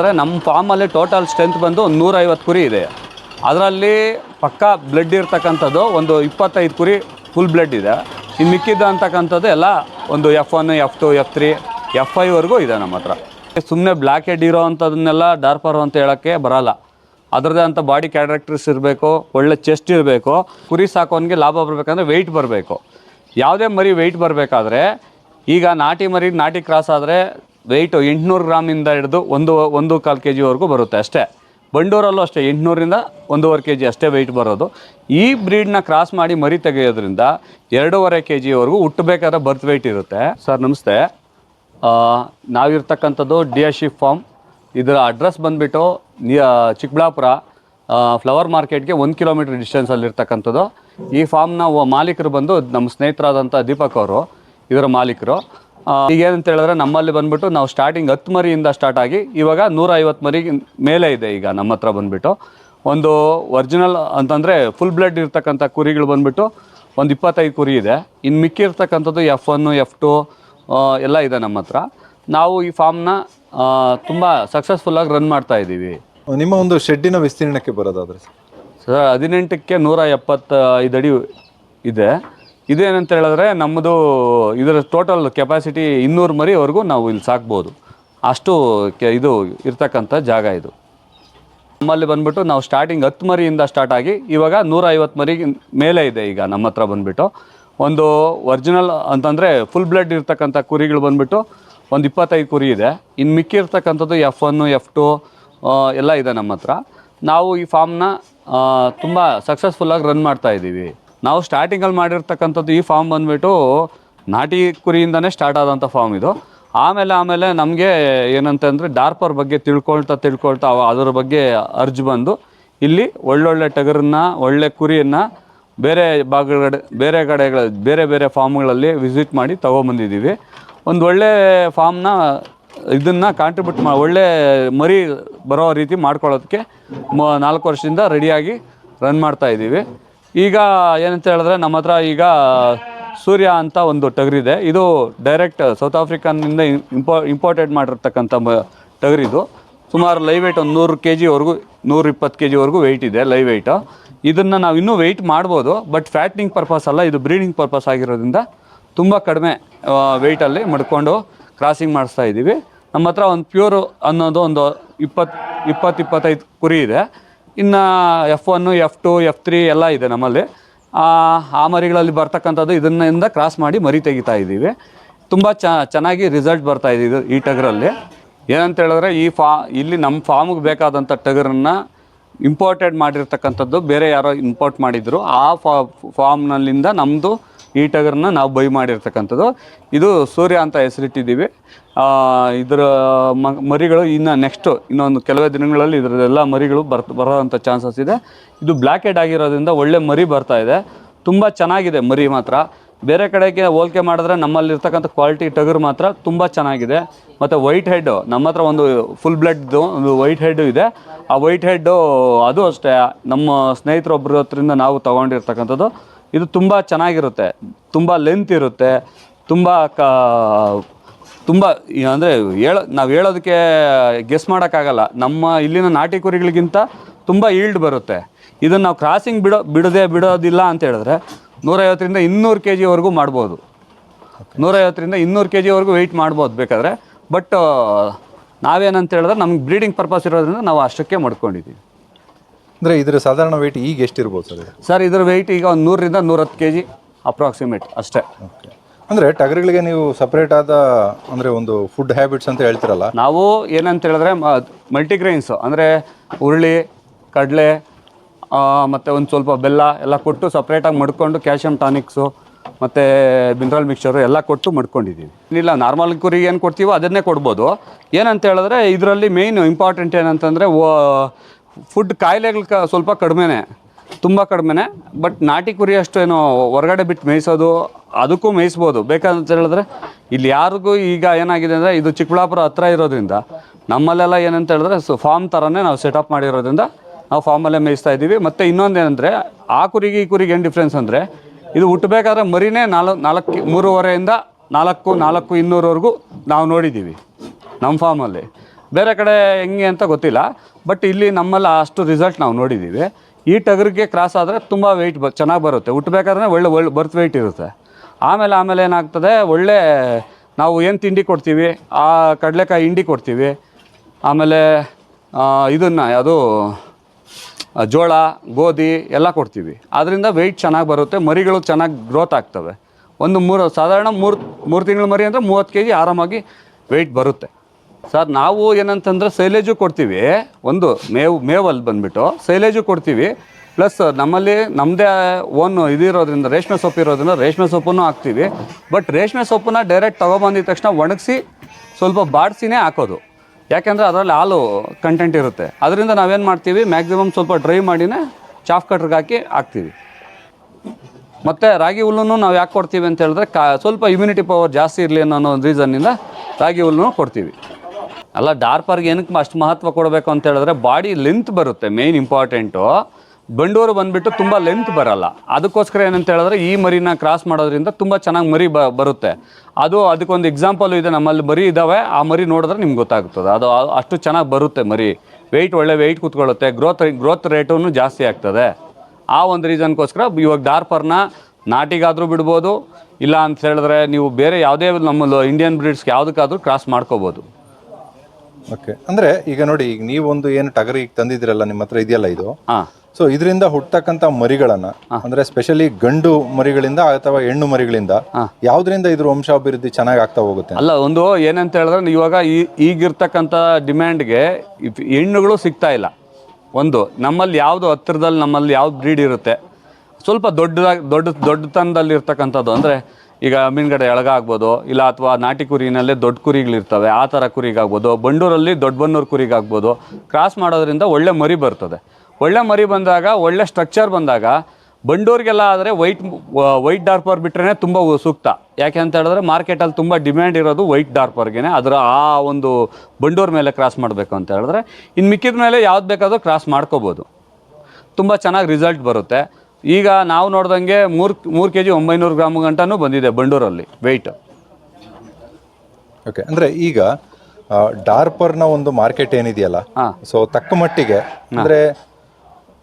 ಅಂದರೆ ನಮ್ಮ ಫಾರ್ಮಲ್ಲಿ ಟೋಟಲ್ ಸ್ಟ್ರೆಂತ್ ಬಂದು ಒಂದು ನೂರೈವತ್ತು ಕುರಿ ಇದೆ. ಅದರಲ್ಲಿ ಪಕ್ಕಾ ಬ್ಲಡ್ ಇರ್ತಕ್ಕಂಥದ್ದು ಒಂದು ಇಪ್ಪತ್ತೈದು ಕುರಿ ಫುಲ್ ಬ್ಲಡ್ ಇದೆ. ಇನ್ನು ಮಿಕ್ಕಿದ್ದ ಅಂತಕ್ಕಂಥದ್ದು ಎಲ್ಲ ಒಂದು F one F two F three F ಐವರೆಗೂ ಇದೆ ನಮ್ಮ ಹತ್ರ. ಸುಮ್ಮನೆ ಬ್ಲ್ಯಾಕ್ ಹೆಡ್ ಇರೋ ಅಂಥದನ್ನೆಲ್ಲ ಡಾರ್ಪರ್ ಅಂತ ಹೇಳೋಕ್ಕೆ ಬರಲ್ಲ. ಅದರದ್ದೇ ಅಂತ ಬಾಡಿ ಕ್ಯಾರೆಕ್ಟರ್ಸ್ ಇರಬೇಕು, ಒಳ್ಳೆ ಚೆಸ್ಟ್ ಇರಬೇಕು, ಕುರಿ ಸಾಕೋನಿಗೆ ಲಾಭ ಬರಬೇಕಂದ್ರೆ ವೆಯ್ಟ್ ಬರಬೇಕು. ಯಾವುದೇ ಮರಿ ವೆಯ್ಟ್ ಬರಬೇಕಾದ್ರೆ ಈಗ ನಾಟಿ ಮರಿ ನಾಟಿ ಕ್ರಾಸ್ ಆದರೆ ವೆಯ್ಟು ಎಂಟುನೂರು ಗ್ರಾಮಿಂದ ಹಿಡಿದು ಒಂದು ಒಂದು ಕಾಲು ಕೆ ಜಿವರೆಗೂ ಬರುತ್ತೆ ಅಷ್ಟೇ. ಬಂಡೂರಲ್ಲೂ ಅಷ್ಟೇ ಎಂಟುನೂರಿಂದ ಒಂದೂವರೆ ಕೆ ಜಿ ಅಷ್ಟೇ ವೆಯ್ಟ್ ಬರೋದು. ಈ ಬ್ರೀಡ್ನ ಕ್ರಾಸ್ ಮಾಡಿ ಮರಿ ತೆಗೆಯೋದ್ರಿಂದ ಎರಡೂವರೆ ಕೆ ಜಿವರೆಗೂ ಹುಟ್ಟಬೇಕಾದ್ರೆ ಬರ್ತ್ ವೆಯ್ಟ್ ಇರುತ್ತೆ. ಸರ್ ನಮಸ್ತೆ. ನಾವಿರ್ತಕ್ಕಂಥದ್ದು ಡಿ ಶಿಫ್ ಫಾರ್ಮ್ ಇದರ ಅಡ್ರೆಸ್ ಬಂದುಬಿಟ್ಟು ಚಿಕ್ಕಬಳ್ಳಾಪುರ ಫ್ಲವರ್ ಮಾರ್ಕೆಟ್ಗೆ ಒಂದು ಕಿಲೋಮೀಟ್ರ್ ಡಿಸ್ಟೆನ್ಸಲ್ಲಿರ್ತಕ್ಕಂಥದ್ದು ಈ ಫಾರ್ಮ್ನ ಮಾಲೀಕರು ಬಂದು ನಮ್ಮ ಸ್ನೇಹಿತರಾದಂಥ ದೀಪಕ್ ಅವರು, ಇದರ ಮಾಲೀಕರು. ಈಗ ಏನಂತ ಹೇಳಿದ್ರೆ ನಮ್ಮಲ್ಲಿ ಬಂದ್ಬಿಟ್ಟು ನಾವು ಸ್ಟಾರ್ಟಿಂಗ್ ಹತ್ತು ಮರಿಯಿಂದ ಸ್ಟಾರ್ಟ್ ಆಗಿ ಇವಾಗ ನೂರ ಐವತ್ತು ಮರಿ ಮೇಲೆ ಇದೆ ಈಗ ನಮ್ಮ ಹತ್ರ ಬಂದ್ಬಿಟ್ಟು. ಒಂದು ಒರಿಜಿನಲ್ ಅಂತಂದರೆ ಫುಲ್ ಬ್ಲಡ್ ಇರ್ತಕ್ಕಂಥ ಕುರಿಗಳು ಬಂದ್ಬಿಟ್ಟು ಒಂದು ಇಪ್ಪತ್ತೈದು ಕುರಿ ಇದೆ. ಇನ್ನು ಮಿಕ್ಕಿರ್ತಕ್ಕಂಥದ್ದು ಎಫ್ ಒನ್ನು ಎಫ್ ಟು ಎಲ್ಲ ಇದೆ ನಮ್ಮ ಹತ್ರ. ನಾವು ಈ ಫಾರ್ಮ್ನ ತುಂಬ ಸಕ್ಸಸ್ಫುಲ್ಲಾಗಿ ರನ್ ಮಾಡ್ತಾ ಇದ್ದೀವಿ. ನಿಮ್ಮ ಒಂದು ಶೆಡ್ಡಿನ ವಿಸ್ತೀರ್ಣಕ್ಕೆ ಬರೋದಾದ್ರೆ? ಸರ್. ಸರ್ ಹದಿನೆಂಟಕ್ಕೆ ನೂರ ಎಪ್ಪತ್ತೈದು ಅಡಿ ಇದೆ. ಇದೇನಂತ ಹೇಳಿದ್ರೆ ನಮ್ಮದು ಇದರ ಟೋಟಲ್ ಕೆಪಾಸಿಟಿ ಇನ್ನೂರು ಮರಿವರೆಗೂ ನಾವು ಇಲ್ಲಿ ಸಾಕ್ಬೋದು. ಅಷ್ಟು ಕೆ ಇದು ಇರ್ತಕ್ಕಂಥ ಜಾಗ ಇದು. ನಮ್ಮಲ್ಲಿ ಬಂದ್ಬಿಟ್ಟು ನಾವು ಸ್ಟಾರ್ಟಿಂಗ್ ಹತ್ತು ಮರಿಯಿಂದ ಸ್ಟಾರ್ಟ್ ಆಗಿ ಇವಾಗ ನೂರ ಐವತ್ತು ಮರಿ ಮೇಲೆ ಇದೆ ಈಗ ನಮ್ಮ ಹತ್ರ ಬಂದ್ಬಿಟ್ಟು. ಒಂದು ಒರಿಜಿನಲ್ ಅಂತಂದರೆ ಫುಲ್ ಬ್ಲಡ್ ಇರ್ತಕ್ಕಂಥ ಕುರಿಗಳು ಬಂದ್ಬಿಟ್ಟು ಒಂದು ಇಪ್ಪತ್ತೈದು ಕುರಿ ಇದೆ. ಇನ್ನು ಮಿಕ್ಕಿರ್ತಕ್ಕಂಥದ್ದು ಎಫ್ ಒನ್ನು ಎಫ್ ಟು ಎಲ್ಲ ಇದೆ ನಮ್ಮ ಹತ್ರ. ನಾವು ಈ ಫಾರ್ಮ್ನ ತುಂಬ ಸಕ್ಸಸ್ಫುಲ್ಲಾಗಿ ರನ್ ಮಾಡ್ತಾ ಇದ್ದೀವಿ. ನಾವು ಸ್ಟಾರ್ಟಿಂಗಲ್ಲಿ ಮಾಡಿರ್ತಕ್ಕಂಥದ್ದು ಈ ಫಾರ್ಮ್ ಬಂದ್ಬಿಟ್ಟು ನಾಟಿ ಕುರಿಯಿಂದನೇ ಸ್ಟಾರ್ಟ್ ಆದಂಥ ಫಾರ್ಮ್ ಇದು. ಆಮೇಲೆ ಆಮೇಲೆ ನಮಗೆ ಏನಂತಂದರೆ ಡಾರ್ಪರ್ ಬಗ್ಗೆ ತಿಳ್ಕೊಳ್ತಾ ತಿಳ್ಕೊಳ್ತಾ ಅದರ ಬಗ್ಗೆ ಅರ್ಜಿ ಬಂದು ಇಲ್ಲಿ ಒಳ್ಳೊಳ್ಳೆ ಟಗರನ್ನ, ಒಳ್ಳೆ ಕುರಿಯನ್ನು ಬೇರೆ ಭಾಗಗಳ, ಬೇರೆ ಕಡೆಗಳ, ಬೇರೆ ಬೇರೆ ಫಾರ್ಮ್ಗಳಲ್ಲಿ ವಿಸಿಟ್ ಮಾಡಿ ತೊಗೊಂಬಂದಿದ್ದೀವಿ. ಒಂದು ಒಳ್ಳೆ ಫಾರ್ಮ್ನ ಇದನ್ನು ಕಾಂಟ್ರಿಬ್ಯೂಟ್ ಮಾ, ಒಳ್ಳೆ ಮರಿ ಬರೋ ರೀತಿ ಮಾಡ್ಕೊಳ್ಳೋದಕ್ಕೆ ಮ, ನಾಲ್ಕು ವರ್ಷದಿಂದ ರೆಡಿಯಾಗಿ ರನ್ ಮಾಡ್ತಾ ಇದ್ದೀವಿ. ಈಗ ಏನಂತ ಹೇಳಿದ್ರೆ ನಮ್ಮ ಹತ್ರ ಈಗ ಸೂರ್ಯ ಅಂತ ಒಂದು ಟಗರಿದೆ. ಇದು ಡೈರೆಕ್ಟ್ ಸೌತ್ ಆಫ್ರಿಕನ್ನಿಂದ ಇಂಪೋ ಇಂಪೋರ್ಟೆಡ್ ಮಾಡಿರ್ತಕ್ಕಂಥ ಟಗರಿದು. ಸುಮಾರು ಲೈವ್ ವೆಯ್ಟ್ ಒಂದು ನೂರು ಕೆ ಜಿವರೆಗೂ ನೂರ ಇಪ್ಪತ್ತು ಕೆ ಜಿವರೆಗೂ ವೆಯ್ಟ್ ಇದೆ ಲೈವ್ ವೆಯ್ಟು ಇದನ್ನು ನಾವು ಇನ್ನೂ ವೆಯ್ಟ್ ಮಾಡ್ಬೋದು ಬಟ್ ಫ್ಯಾಟ್ನಿಂಗ್ ಪರ್ಪಸ್ ಅಲ್ಲ, ಇದು ಬ್ರೀಡಿಂಗ್ ಪರ್ಪಸ್ ಆಗಿರೋದ್ರಿಂದ ತುಂಬ ಕಡಿಮೆ ವೆಯ್ಟಲ್ಲಿ ಮಡ್ಕೊಂಡು ಕ್ರಾಸಿಂಗ್ ಮಾಡಿಸ್ತಾ ಇದ್ದೀವಿ ನಮ್ಮ ಹತ್ರ ಒಂದು ಪ್ಯೂರು ಅನ್ನೋದು ಒಂದು ಇಪ್ಪತ್ತು ಇಪ್ಪತ್ತು, ಇಪ್ಪತ್ತೈದು ಕುರಿ ಇದೆ. ಇನ್ನು F one F two F three ಎಲ್ಲ ಇದೆ ನಮ್ಮಲ್ಲಿ. ಆ ಮರಿಗಳಲ್ಲಿ ಬರ್ತಕ್ಕಂಥದ್ದು ಇದನ್ನಿಂದ ಕ್ರಾಸ್ ಮಾಡಿ ಮರಿ ತೆಗಿತಾ ಇದ್ದೀವಿ. ತುಂಬ ಚೆನ್ನಾಗಿ ರಿಸಲ್ಟ್ ಬರ್ತಾ ಇದು ಈ ಟಗರಲ್ಲಿ. ಏನಂತ ಹೇಳಿದ್ರೆ ಈ ಫಾ, ಇಲ್ಲಿ ನಮ್ಮ ಫಾರ್ಮ್ಗೆ ಬೇಕಾದಂಥ ಟಗರನ್ನು ಇಂಪೋರ್ಟೆಡ್ ಮಾಡಿರ್ತಕ್ಕಂಥದ್ದು ಬೇರೆ ಯಾರೋ ಇಂಪೋರ್ಟ್ ಮಾಡಿದ್ರು. ಆ ಫಾ ಫಾರ್ಮ್ನಲ್ಲಿಂದ ನಮ್ಮದು ಈ ಟಗರನ್ನ ನಾವು ಬೈ ಮಾಡಿರ್ತಕ್ಕಂಥದ್ದು. ಇದು ಸೂರ್ಯ ಅಂತ ಹೆಸರಿಟ್ಟಿದ್ದೀವಿ. ಇದರ ಮರಿಗಳು ಇನ್ನು ನೆಕ್ಸ್ಟು ಇನ್ನೊಂದು ಕೆಲವೇ ದಿನಗಳಲ್ಲಿ ಇದರದೆಲ್ಲ ಮರಿಗಳು ಬರ್ ಬರೋವಂಥ ಚಾನ್ಸಸ್ ಇದೆ. ಇದು ಬ್ಲ್ಯಾಕ್ ಹೆಡ್ ಆಗಿರೋದ್ರಿಂದ ಒಳ್ಳೆ ಮರಿ ಬರ್ತಾ ಇದೆ. ತುಂಬ ಚೆನ್ನಾಗಿದೆ ಮರಿ ಮಾತ್ರ. ಬೇರೆ ಕಡೆಗೆ ಹೋಲಿಕೆ ಮಾಡಿದ್ರೆ ನಮ್ಮಲ್ಲಿರ್ತಕ್ಕಂಥ ಕ್ವಾಲಿಟಿ ಟಗರು ಮಾತ್ರ ತುಂಬ ಚೆನ್ನಾಗಿದೆ. ಮತ್ತು ವೈಟ್ ಹೆಡ್ಡು ನಮ್ಮ ಹತ್ರ ಒಂದು ಫುಲ್ ಬ್ಲಡ್ದು ಒಂದು ವೈಟ್ ಹೆಡ್ಡು ಇದೆ. ಆ ವೈಟ್ ಹೆಡ್ಡು ಅದು ಅಷ್ಟೇ. ನಮ್ಮ ಸ್ನೇಹಿತರೊಬ್ಬರ ಹತ್ರದಿಂದ ನಾವು ತೊಗೊಂಡಿರ್ತಕ್ಕಂಥದ್ದು. ಇದು ತುಂಬ ಚೆನ್ನಾಗಿರುತ್ತೆ ತುಂಬ ಲೆಂತ್ ಇರುತ್ತೆ ತುಂಬ ಕ ತುಂಬ ಅಂದರೆ ಹೇಳ ನಾವು ಹೇಳೋದಕ್ಕೆ ಗೆಸ್ ಮಾಡೋಕ್ಕಾಗಲ್ಲ. ನಮ್ಮ ಇಲ್ಲಿನ ನಾಟಿ ಕುರಿಗಳಿಗಿಂತ ತುಂಬ ಈಲ್ಡ್ ಬರುತ್ತೆ. ಇದನ್ನು ನಾವು ಕ್ರಾಸಿಂಗ್ ಬಿಡೋ ಬಿಡದೆ ಬಿಡೋದಿಲ್ಲ ಅಂತ ಹೇಳಿದ್ರೆ ನೂರೈವತ್ತರಿಂದ ಇನ್ನೂರು ಕೆ ಜಿವರೆಗೂ ಮಾಡ್ಬೋದು. ನೂರೈವತ್ತರಿಂದ ಇನ್ನೂರು ಕೆ ಜಿವರೆಗೂ ವೆಯ್ಟ್ ಮಾಡ್ಬೋದು ಬೇಕಾದರೆ. ಬಟ್ ನಾವೇನಂತ ಹೇಳಿದ್ರೆ ನಮ್ಗೆ ಬ್ರೀಡಿಂಗ್ ಪರ್ಪಸ್ ಇರೋದ್ರಿಂದ ನಾವು ಅಷ್ಟಕ್ಕೆ ಮಾಡ್ಕೊಂಡಿದ್ದೀವಿ ಅಂದ್ರೆ ಇದರ ಸಾಧಾರಣ ವೆಯ್ಟ್ ಈಗ ಎಷ್ಟಿರ್ಬೋದು ಸರ್ ಇದು? ಸರ್ ಇದ್ರ ವೆಯ್ಟ್ ಈಗ ಒಂದು ನೂರರಿಂದ ನೂರತ್ತು ಕೆ ಜಿ ಅಪ್ರಾಕ್ಸಿಮೇಟ್ ಅಷ್ಟೇ. ಓಕೆ ಅಂದ್ರೆ ಟಗರುಗಳಿಗೆ ನೀವು ಸಪ್ರೇಟ್ ಆದ ಅಂದ್ರೆ ಒಂದು ಫುಡ್ ಹ್ಯಾಬಿಟ್ಸ್ ಅಂತ ಹೇಳ್ತಿರಲ್ಲ? ನಾವು ಏನಂತ ಹೇಳಿದ್ರೆ ಮಲ್ಟಿಗ್ರೈನ್ಸು ಅಂದರೆ ಹುರುಳಿ ಕಡಲೆ ಮತ್ತು ಒಂದು ಸ್ವಲ್ಪ ಬೆಲ್ಲ ಎಲ್ಲ ಕೊಟ್ಟು ಸಪ್ರೇಟಾಗಿ ಮಡ್ಕೊಂಡು ಕ್ಯಾಲ್ಶಿಯಂ ಟಾನಿಕ್ಸು ಮತ್ತು ಮಿನರಲ್ ಮಿಕ್ಸ್ಚರು ಎಲ್ಲ ಕೊಟ್ಟು ಮಡ್ಕೊಂಡಿದ್ದೀವಿ ಇಲ್ಲ ನಾರ್ಮಲ್ ಕುರಿಗೆ ಏನು ಕೊಡ್ತೀವೋ ಅದನ್ನೇ ಕೊಡ್ಬೋದು. ಏನಂತ ಹೇಳಿದ್ರೆ ಇದರಲ್ಲಿ ಮೇಯ್ನ್ ಇಂಪಾರ್ಟೆಂಟ್ ಏನಂತಂದರೆ ಫುಡ್ ಕಾಯಿಲೆಗಳು ಕ ಸ್ವಲ್ಪ ಕಡಿಮೆನೇ, ತುಂಬ ಕಡಿಮೆನೆ ಬಟ್ ನಾಟಿ ಕುರಿ ಅಷ್ಟು ಏನು ಹೊರಗಡೆ ಬಿಟ್ಟು ಮೇಯಿಸೋದು, ಅದಕ್ಕೂ ಮೇಯಿಸ್ಬೋದು. ಬೇಕಂತ ಹೇಳಿದ್ರೆ, ಇಲ್ಲಿ ಯಾರಿಗೂ ಈಗ ಏನಾಗಿದೆ ಅಂದರೆ, ಇದು ಚಿಕ್ಕಬಳ್ಳಾಪುರ ಹತ್ರ ಇರೋದ್ರಿಂದ, ನಮ್ಮಲ್ಲೆಲ್ಲ ಏನಂತ ಹೇಳಿದ್ರೆ, ಸೊ ಫಾರ್ಮ್ ಥರನೇ ನಾವು ಸೆಟಪ್ ಮಾಡಿರೋದ್ರಿಂದ, ನಾವು ಫಾರ್ಮಲ್ಲೇ ಮೇಯಿಸ್ತಾ ಇದ್ದೀವಿ. ಮತ್ತು ಇನ್ನೊಂದು ಏನಂದರೆ, ಆ ಕುರಿಗೆ ಈ ಕುರಿಗೆ ಏನು ಡಿಫ್ರೆನ್ಸ್ ಅಂದರೆ, ಇದು ಹುಟ್ಟಬೇಕಾದ್ರೆ ಮರಿನೇ ನಾಲ್ಕು ನಾಲ್ಕು, ಮೂರುವರೆಯಿಂದ ನಾಲ್ಕು ನಾಲ್ಕು, ಇನ್ನೂರವರೆಗೂ ನಾವು ನೋಡಿದ್ದೀವಿ ನಮ್ಮ ಫಾರ್ಮಲ್ಲಿ ಬೇರೆ ಕಡೆ ಹೆಂಗೆ ಅಂತ ಗೊತ್ತಿಲ್ಲ ಬಟ್ ಇಲ್ಲಿ ನಮ್ಮಲ್ಲಿ ಅಷ್ಟು ರಿಸಲ್ಟ್ ನಾವು ನೋಡಿದ್ದೀವಿ ಈ ಟಗರಿಗೆ ಕ್ರಾಸ್ ಆದರೆ ತುಂಬ ವೆಯ್ಟ್ ಬ ಚೆನ್ನಾಗಿ ಬರುತ್ತೆ. ಹುಟ್ಟಬೇಕಾದ್ರೆ ಒಳ್ಳೆ ಒಳ್ಳೆ ಬರ್ತ್ ವೆಯ್ಟ್ ಇರುತ್ತೆ. ಆಮೇಲೆ ಆಮೇಲೆ ಏನಾಗ್ತದೆ, ಒಳ್ಳೆ ನಾವು ಏನು ತಿಂಡಿ ಕೊಡ್ತೀವಿ? ಆ ಕಡಲೆಕಾಯಿ ಹಿಂಡಿ ಕೊಡ್ತೀವಿ. ಆಮೇಲೆ ಇದನ್ನು ಯಾವುದು ಜೋಳ, ಗೋಧಿ ಎಲ್ಲ ಕೊಡ್ತೀವಿ. ಅದರಿಂದ ವೆಯ್ಟ್ ಚೆನ್ನಾಗಿ ಬರುತ್ತೆ. ಮರಿಗಳು ಚೆನ್ನಾಗಿ ಗ್ರೋತ್ ಆಗ್ತವೆ. ಒಂದು ಮೂರು, ಸಾಧಾರಣ ಮೂರು ಮೂರು ತಿಂಗಳು ಮರಿ ಅಂದರೆ ಮೂವತ್ತು ಕೆ ಜಿ ಆರಾಮಾಗಿ ವೆಯ್ಟ್ ಬರುತ್ತೆ. ಸರ್, ನಾವು ಏನಂತಂದ್ರೆ ಸೈಲೇಜು ಕೊಡ್ತೀವಿ. ಒಂದು ಮೇವು, ಮೇವಲ್ಲಿ ಬಂದ್ಬಿಟ್ಟು ಸೈಲೇಜು ಕೊಡ್ತೀವಿ. ಪ್ಲಸ್ ನಮ್ಮಲ್ಲಿ ನಮ್ಮದೇ ಓನ್ ಇದಿರೋದ್ರಿಂದ, ರೇಷ್ಮೆ ಸೊಪ್ಪು ಇರೋದ್ರಿಂದ ರೇಷ್ಮೆ ಸೊಪ್ಪನ್ನು ಹಾಕ್ತೀವಿ. ಬಟ್ ರೇಷ್ಮೆ ಸೊಪ್ಪನ್ನ ಡೈರೆಕ್ಟ್ ತೊಗೊಬಂದಿದ ತಕ್ಷಣ ಒಣಗಿಸಿ ಸ್ವಲ್ಪ ಬಾಡಿಸಿನೇ ಹಾಕೋದು. ಯಾಕೆಂದರೆ ಅದರಲ್ಲಿ ಹಾಲು ಕಂಟೆಂಟ್ ಇರುತ್ತೆ. ಅದರಿಂದ ನಾವೇನು ಮಾಡ್ತೀವಿ? ಮ್ಯಾಕ್ಸಿಮಮ್ ಸ್ವಲ್ಪ ಡ್ರೈ ಮಾಡಿನೇ ಚಾಫ್ ಕಟ್ರಿಗೆ ಹಾಕಿ ಹಾಕ್ತೀವಿ. ಮತ್ತು ರಾಗಿ ಹುಲ್ಲನ್ನು ನಾವು ಯಾಕೆ ಕೊಡ್ತೀವಿ ಅಂತ ಹೇಳಿದ್ರೆ, ಕಾ, ಸ್ವಲ್ಪ ಇಮ್ಯುನಿಟಿ ಪವರ್ ಜಾಸ್ತಿ ಇರಲಿ ಅನ್ನೋ ಒಂದು ರೀಸನ್ನಿಂದ ರಾಗಿ ಹುಲ್ಲನ್ನು ಕೊಡ್ತೀವಿ. ಅಲ್ಲ ಡಾರ್ಪರ್ಗೆ ಏನಕ್ಕೆ ಅಷ್ಟು ಮಹತ್ವ ಕೊಡಬೇಕು ಅಂತ ಹೇಳಿದ್ರೆ ಬಾಡಿ ಲೆಂತ್ ಬರುತ್ತೆ ಮೇನ್ ಇಂಪಾರ್ಟೆಂಟು ಬಂಡೂರು ಬಂದುಬಿಟ್ಟು ತುಂಬ ಲೆಂತ್ ಬರಲ್ಲ. ಅದಕ್ಕೋಸ್ಕರ ಏನಂತ ಹೇಳಿದ್ರೆ ಈ ಮರಿನ ಕ್ರಾಸ್ ಮಾಡೋದ್ರಿಂದ ತುಂಬ ಚೆನ್ನಾಗಿ ಮರಿ ಬರುತ್ತೆ. ಅದು ಅದಕ್ಕೊಂದು ಎಕ್ಸಾಂಪಲ್ ಇದೆ, ನಮ್ಮಲ್ಲಿ ಮರಿ ಇದ್ದಾವೆ ಆ ಮರಿ ನೋಡಿದ್ರೆ ನಿಮ್ಗೆ ಗೊತ್ತಾಗ್ತದೆ. ಅದು ಅಷ್ಟು ಚೆನ್ನಾಗಿ ಬರುತ್ತೆ ಮರಿ. ವೆಯ್ಟ್ ಒಳ್ಳೆ ವೆಯ್ಟ್ ಕೂತ್ಕೊಳ್ಳುತ್ತೆ ಗ್ರೋತ್ ಗ್ರೋತ್ ರೇಟೂ ಜಾಸ್ತಿ ಆಗ್ತದೆ. ಆ ಒಂದು ರೀಸನ್ಗೋಸ್ಕರ ಇವಾಗ ಡಾರ್ಪರ್ನ ನಾಟಿಗಾದರೂ ಬಿಡ್ಬೋದು, ಇಲ್ಲ ಅಂತ ಹೇಳಿದ್ರೆ ನೀವು ಬೇರೆ ಯಾವುದೇ ನಮ್ಮ ಇಂಡಿಯನ್ ಬ್ರೀಡ್ಸ್ಗೆ ಯಾವುದಕ್ಕಾದರೂ ಕ್ರಾಸ್ ಮಾಡ್ಕೋಬೋದು. ಓಕೆ ಅಂದ್ರೆ ಈಗ ನೋಡಿ ಈಗ ನೀವೊಂದು ಏನು ಟಗರ್ ಈಗ ತಂದಿದ್ರಲ್ಲ ನಿಮ್ಮ ಹತ್ರ ಇದೆಯಲ್ಲ ಇದು? ಹಾಂ. ಸೊ ಇದರಿಂದ ಹುಟ್ಟತಕ್ಕಂತ ಮರಿಗಳನ್ನ ಅಂದ್ರೆ ಸ್ಪೆಷಲಿ ಗಂಡು ಮರಿಗಳಿಂದ ಅಥವಾ ಹೆಣ್ಣು ಮರಿಗಳಿಂದ ಯಾವ್ದ್ರಿಂದ ಇದ್ರ ವಂಶಾಭಿವೃದ್ಧಿ ಚೆನ್ನಾಗಿ ಆಗ್ತಾ ಹೋಗುತ್ತೆ? ಅಲ್ಲ ಒಂದು ಏನಂತ ಹೇಳಿದ್ರೆ ಇವಾಗ ಈ ಈಗಿರ್ತಕ್ಕಂಥ ಡಿಮ್ಯಾಂಡ್ಗೆ ಹೆಣ್ಣುಗಳು ಸಿಗ್ತಾ ಇಲ್ಲ. ಒಂದು ನಮ್ಮಲ್ಲಿ ಯಾವುದು ಹತ್ತಿರದಲ್ಲಿ ನಮ್ಮಲ್ಲಿ ಯಾವ್ದು ಬ್ರೀಡ್ ಇರುತ್ತೆ? ಸ್ವಲ್ಪ ದೊಡ್ಡದಾಗಿ ದೊಡ್ಡ ದೊಡ್ಡತನದಲ್ಲಿ ಇರ್ತಕ್ಕಂಥದ್ದು ಅಂದರೆ ಈಗ ಮೀನುಗಡೆ ಎಳಗ ಆಗ್ಬೋದು ಇಲ್ಲ ಅಥವಾ ನಾಟಿ ಕುರಿನಲ್ಲೇ ದೊಡ್ಡ ಕುರಿಗಳಿರ್ತವೆ, ಆ ಥರ ಕುರಿಗಾಗ್ಬೋದು, ಬಂಡೂರಲ್ಲಿ ದೊಡ್ಡ ಬನ್ನೂರು ಕುರಿಗಾಗ್ಬೋದು ಕ್ರಾಸ್ ಮಾಡೋದ್ರಿಂದ ಒಳ್ಳೆ ಮರಿ ಬರ್ತದೆ. ಒಳ್ಳೆ ಮರಿ ಬಂದಾಗ, ಒಳ್ಳೆ ಸ್ಟ್ರಕ್ಚರ್ ಬಂದಾಗ, ಬಂಡೂರಿಗೆಲ್ಲ ಆದರೆ ವೈಟ್ ವೈಟ್ ಡಾರ್ಪರ್ ಬಿಟ್ರೇ ತುಂಬ ಸೂಕ್ತ. ಯಾಕೆ ಅಂತ ಹೇಳಿದ್ರೆ ಮಾರ್ಕೆಟಲ್ಲಿ ತುಂಬ ಡಿಮ್ಯಾಂಡ್ ಇರೋದು ವೈಟ್ ಡಾರ್ಪರ್ಗೆ ಅದರ ಆ ಒಂದು ಬಂಡೂರ್ ಮೇಲೆ ಕ್ರಾಸ್ ಮಾಡಬೇಕು ಅಂತ ಹೇಳಿದ್ರೆ ಇನ್ನು ಮಿಕ್ಕಿದ ಮೇಲೆ ಯಾವ್ದು ಬೇಕಾದರೂ ಕ್ರಾಸ್ ಮಾಡ್ಕೋಬೋದು. ತುಂಬ ಚೆನ್ನಾಗಿ ರಿಸಲ್ಟ್ ಬರುತ್ತೆ. ಈಗ ನಾವು ನೋಡ್ದಂಗೆ ಮೂರು ಮೂರು ಕೆ ಜಿ ಒಂಬೈನೂರು ಗ್ರಾಮ್ ಗಂಟನೂ ಬಂದಿದೆ ಬಂಡೂರಲ್ಲಿ ವೆಯ್ಟ್ ಓಕೆ ಅಂದ್ರೆ ಈಗ ಡಾರ್ಪರ್ನ ಒಂದು ಮಾರ್ಕೆಟ್ ಏನಿದೆಯಲ್ಲ ಸೊ ತಕ್ಕ ಮಟ್ಟಿಗೆ ಅಂದ್ರೆ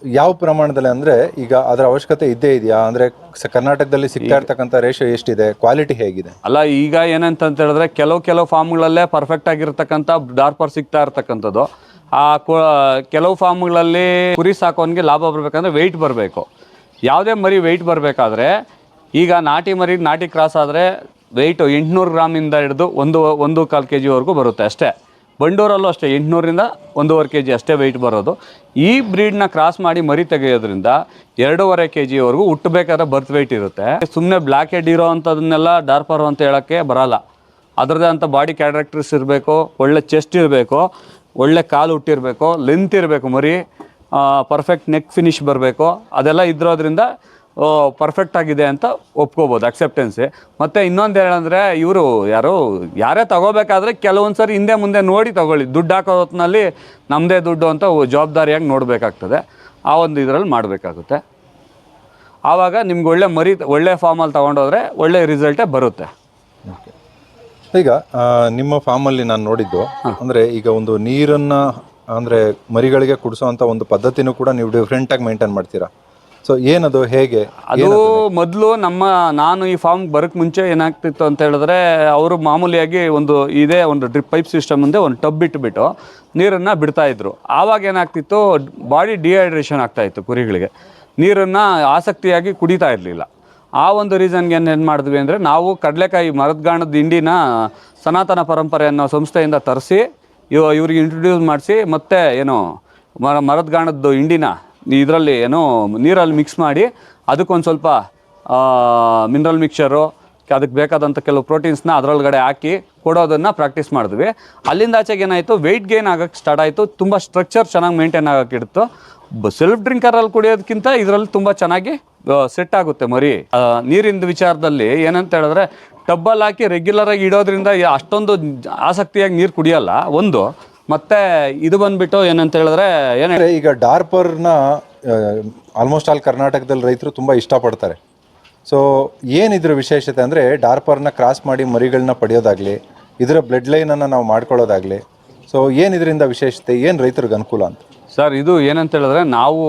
ಯಾವ ಪ್ರಮಾಣದಲ್ಲಿ ಅಂದ್ರೆ ಈಗ ಅದರ ಅವಶ್ಯಕತೆ ಇದ್ದೇ ಇದೆಯಾ? ಅಂದ್ರೆ ಕರ್ನಾಟಕದಲ್ಲಿ ಸಿಗ್ತಾ ಇರ್ತಕ್ಕಂಥ ರೇಷೋ ಎಷ್ಟಿದೆ? ಕ್ವಾಲಿಟಿ ಹೇಗಿದೆ? ಅಲ್ಲ ಈಗ ಏನಂತ ಅಂತ ಹೇಳಿದ್ರೆ ಕೆಲವು ಕೆಲವು ಫಾರ್ಮ್ಗಳಲ್ಲೇ ಪರ್ಫೆಕ್ಟ್ ಆಗಿರ್ತಕ್ಕಂಥ ಡಾರ್ಪರ್ ಸಿಗ್ತಾ ಇರ್ತಕ್ಕಂಥದ್ದು. ಆ ಕೆಲವು ಫಾರ್ಮ್ಗಳಲ್ಲಿ ಕುರಿ ಸಾಕೋನ್ಗೆ ಲಾಭ ಬರಬೇಕಂದ್ರೆ ವೆಯ್ಟ್ ಬರಬೇಕು. ಯಾವುದೇ ಮರಿ ವೆಯ್ಟ್ ಬರಬೇಕಾದ್ರೆ ಈಗ ನಾಟಿ ಮರಿ, ನಾಟಿ ಕ್ರಾಸ್ ಆದರೆ ವೆಯ್ಟು ಎಂಟುನೂರು ಗ್ರಾಮಿಂದ ಹಿಡಿದು ಒಂದು ಒಂದು ಕಾಲು ಕೆ ಜಿವರೆಗೂ ಬರುತ್ತೆ ಅಷ್ಟೇ. ಬಂಡೂರಲ್ಲೂ ಅಷ್ಟೇ, ಎಂಟುನೂರಿಂದ ಒಂದೂವರೆ ಕೆ ಜಿ ಅಷ್ಟೇ ವೆಯ್ಟ್ ಬರೋದು. ಈ ಬ್ರೀಡ್ನ ಕ್ರಾಸ್ ಮಾಡಿ ಮರಿ ತೆಗೆಯೋದ್ರಿಂದ ಎರಡೂವರೆ ಕೆ ಜಿವರೆಗೂ ಹುಟ್ಟಬೇಕಾದ್ರೆ ಬರ್ತ್ ವೆಯ್ಟ್ ಇರುತ್ತೆ. ಸುಮ್ಮನೆ ಬ್ಲ್ಯಾಕ್ ಹೆಡ್ ಇರೋ ಅಂಥದನ್ನೆಲ್ಲ ಡಾರ್ಪರ್ ಅಂತ ಹೇಳೋಕ್ಕೆ ಬರಲ್ಲ. ಅದರದೇ ಅಂಥ ಬಾಡಿ ಕ್ಯಾರೆಕ್ಟರ್ಸ್ ಇರಬೇಕು, ಒಳ್ಳೆ ಚೆಸ್ಟ್ ಇರಬೇಕು, ಒಳ್ಳೆ ಕಾಲು ಹುಟ್ಟಿರಬೇಕು ಲೆಂತ್ ಇರಬೇಕು ಮರಿ. ಪರ್ಫೆಕ್ಟ್ ನೆಕ್ ಫಿನಿಶ್ ಬರಬೇಕು. ಅದೆಲ್ಲ ಇದ್ರೋದ್ರಿಂದ ಪರ್ಫೆಕ್ಟ್ ಆಗಿದೆ ಅಂತ ಒಪ್ಕೋಬೋದು ಅಕ್ಸೆಪ್ಟೆನ್ಸಿ ಮತ್ತು ಇನ್ನೊಂದು ಹೇಳಂದರೆ ಇವರು ಯಾರು ಯಾರೇ ತಗೋಬೇಕಾದ್ರೆ ಕೆಲವೊಂದು ಸರಿ ಹಿಂದೆ ಮುಂದೆ ನೋಡಿ ತಗೊಳ್ಳಿ. ದುಡ್ಡು ಹಾಕೋ ಹೊತ್ತಿನಲ್ಲಿ ನಮ್ಮದೇ ದುಡ್ಡು ಅಂತ ಜವಾಬ್ದಾರಿಯಾಗಿ ನೋಡಬೇಕಾಗ್ತದೆ. ಆ ಒಂದು ಇದರಲ್ಲಿ ಮಾಡಬೇಕಾಗುತ್ತೆ. ಆವಾಗ ನಿಮ್ಗೆ ಒಳ್ಳೆ ಮರಿ ಒಳ್ಳೆ ಫಾರ್ಮಲ್ಲಿ ತೊಗೊಂಡೋದ್ರೆ ಒಳ್ಳೆ ರಿಸಲ್ಟೇ ಬರುತ್ತೆ. ಈಗ ನಿಮ್ಮ ಫಾರ್ಮಲ್ಲಿ ನಾನು ನೋಡಿದ್ದು ಅಂದರೆ ಈಗ ಒಂದು ನೀರನ್ನ ಅಂದ್ರೆ ಮರಿಗಳಿಗೆ ಕುಡಿಸೋವಂಥ ಒಂದು ಪದ್ಧತಿನೂ ಕೂಡ ನೀವು ಡಿಫ್ರೆಂಟ್ ಆಗಿ ಮೇಂಟೈನ್ ಮಾಡ್ತೀರಾ? ಸೊ ಏನದು ಹೇಗೆ ಅದು ಮೊದಲು ನಮ್ಮ ನಾನು ಈ ಫಾರ್ಮ್ ಬರೋಕ್ಕೆ ಮುಂಚೆ ಏನಾಗ್ತಿತ್ತು ಅಂತ ಹೇಳಿದ್ರೆ ಅವರು ಮಾಮೂಲಿಯಾಗಿ ಒಂದು ಇದೇ ಒಂದು ಡ್ರಿಪ್ ಪೈಪ್ ಸಿಸ್ಟಮ್ ಮುಂದೆ ಒಂದು ಟಬ್ ಇಟ್ಬಿಟ್ಟು ನೀರನ್ನು ಬಿಡ್ತಾ ಇದ್ರು. ಆವಾಗ ಏನಾಗ್ತಿತ್ತು ಬಾಡಿ ಡಿಹೈಡ್ರೇಷನ್ ಆಗ್ತಾ ಇತ್ತು ಕುರಿಗಳಿಗೆ. ನೀರನ್ನು ಆಸಕ್ತಿಯಾಗಿ ಕುಡಿತಾ ಇರಲಿಲ್ಲ. ಆ ಒಂದು ರೀಸನ್ಗೆ ಏನು ಮಾಡಿದ್ವಿ ಅಂದರೆ ನಾವು ಕಡಲೆಕಾಯಿ ಮರದ್ಗಾಣದ ಹಿಂಡಿನ ಸನಾತನ ಪರಂಪರೆ ಅನ್ನೋ ಸಂಸ್ಥೆಯಿಂದ ತರಿಸಿ ಇವ ಇವ್ರಿಗೆ ಇಂಟ್ರೊಡ್ಯೂಸ್ ಮಾಡಿಸಿ ಮತ್ತೆ ಏನು ಮರ ಮರದ ಗಾಣದ್ದು ಹಿಂಡಿನ ಇದರಲ್ಲಿ ಏನು ನೀರಲ್ಲಿ ಮಿಕ್ಸ್ ಮಾಡಿ ಅದಕ್ಕೊಂದು ಸ್ವಲ್ಪ ಮಿನರಲ್ ಮಿಕ್ಸರು ಅದಕ್ಕೆ ಬೇಕಾದಂಥ ಕೆಲವು ಪ್ರೋಟೀನ್ಸ್ನ ಅದರೊಳಗಡೆ ಹಾಕಿ ಕೊಡೋದನ್ನು ಪ್ರಾಕ್ಟೀಸ್ ಮಾಡಿದ್ವಿ. ಅಲ್ಲಿಂದ ಆಚೆಗೆ ಏನಾಯಿತು ವೆಯ್ಟ್ ಗೇನ್ ಆಗೋಕ್ಕೆ ಸ್ಟಾರ್ಟ್ ಆಯಿತು. ತುಂಬ ಸ್ಟ್ರಕ್ಚರ್ ಚೆನ್ನಾಗಿ ಮೇಂಟೈನ್ ಆಗೋಕ್ಕಿಡ್ತು ಸೆಲ್ಫ್ ಡ್ರಿಂಕರಲ್ಲಿ ಕುಡಿಯೋದಕ್ಕಿಂತ ಇದರಲ್ಲಿ ತುಂಬ ಚೆನ್ನಾಗಿ ಸೆಟ್ ಆಗುತ್ತೆ ಮರಿ. ನೀರಿನ ವಿಚಾರದಲ್ಲಿ ಏನಂತ ಹೇಳಿದ್ರೆ ಟಬ್ಬಲ್ಲಿ ಹಾಕಿ ರೆಗ್ಯುಲರಾಗಿ ಇಡೋದ್ರಿಂದ ಅಷ್ಟೊಂದು ಆಸಕ್ತಿಯಾಗಿ ನೀರು ಕುಡಿಯೋಲ್ಲ, ಒಂದು. ಮತ್ತೆ ಇದು ಬಂದ್ಬಿಟ್ಟು ಏನಂತ ಹೇಳಿದ್ರೆ, ಏನೇ ಈಗ ಡಾರ್ಪರ್ನ ಆಲ್ಮೋಸ್ಟ್ ಆಲ್ ಕರ್ನಾಟಕದಲ್ಲಿ ರೈತರು ತುಂಬ ಇಷ್ಟಪಡ್ತಾರೆ. ಸೊ ಏನಿದ್ರ ವಿಶೇಷತೆ ಅಂದರೆ, ಡಾರ್ಪರ್ನ ಕ್ರಾಸ್ ಮಾಡಿ ಮರಿಗಳನ್ನ ಪಡೆಯೋದಾಗ್ಲಿ ಇದರ ಬ್ಲಡ್ ಲೈನನ್ನು ನಾವು ಮಾಡ್ಕೊಳ್ಳೋದಾಗ್ಲಿ. ಸೊ ಏನು ಇದರಿಂದ ವಿಶೇಷತೆ? ಏನು ರೈತರಿಗೆ ಅನುಕೂಲ ಅಂತ? ಸರ್ ಇದು ಏನಂತ ಹೇಳಿದ್ರೆ ನಾವು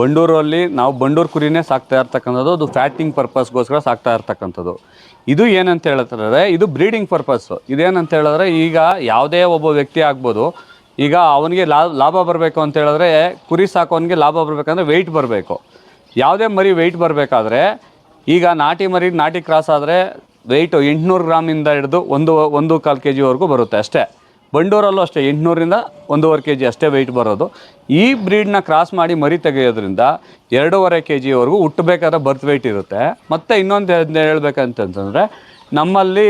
ಬಂಡೂರಲ್ಲಿ, ನಾವು ಬಂಡೂರು ಕುರಿನೇ ಸಾಕ್ತಾ ಇರ್ತಕ್ಕಂಥದ್ದು, ಅದು ಫ್ಯಾಟಿಂಗ್ ಪರ್ಪಸ್ಗೋಸ್ಕರ ಸಾಕ್ತಾ ಇರ್ತಕ್ಕಂಥದ್ದು. ಇದು ಏನಂತ ಹೇಳ್ತಾರೆ ಇದು ಬ್ರೀಡಿಂಗ್ ಪರ್ಪಸ್ಸು ಇದೇನಂತ ಹೇಳಿದ್ರೆ, ಈಗ ಯಾವುದೇ ಒಬ್ಬ ವ್ಯಕ್ತಿ ಆಗ್ಬೋದು, ಈಗ ಅವನಿಗೆ ಲಾಭ ಬರಬೇಕು ಅಂತ ಹೇಳಿದ್ರೆ, ಕುರಿ ಸಾಕೋನಿಗೆ ಲಾಭ ಬರಬೇಕಂದ್ರೆ ವೆಯ್ಟ್ ಬರಬೇಕು. ಯಾವುದೇ ಮರಿ ವೆಯ್ಟ್ ಬರಬೇಕಾದ್ರೆ, ಈಗ ನಾಟಿ ಮರಿ ನಾಟಿ ಕ್ರಾಸ್ ಆದರೆ ವೆಯ್ಟು ಎಂಟುನೂರು ಗ್ರಾಮಿಂದ ಹಿಡಿದು ಒಂದು ಒಂದು ಕಾಲು ಕೆ ಜಿವರೆಗೂ ಬರುತ್ತೆ ಅಷ್ಟೇ. ಬಂಡೂರಲ್ಲೂ ಅಷ್ಟೇ, ಎಂಟುನೂರಿಂದ ಒಂದೂವರೆ ಕೆ ಜಿ ಅಷ್ಟೇ ವೆಯ್ಟ್ ಬರೋದು. ಈ ಬ್ರೀಡ್ನ ಕ್ರಾಸ್ ಮಾಡಿ ಮರಿ ತೆಗೆಯೋದ್ರಿಂದ ಎರಡೂವರೆ ಕೆ ಜಿವರೆಗೂ ಹುಟ್ಟಬೇಕಾದ್ರೆ ಬರ್ತ್ ವೆಯ್ಟ್ ಇರುತ್ತೆ. ಮತ್ತು ಇನ್ನೊಂದು ಹೇಳ್ಬೇಕಂತಂತಂದರೆ ನಮ್ಮಲ್ಲಿ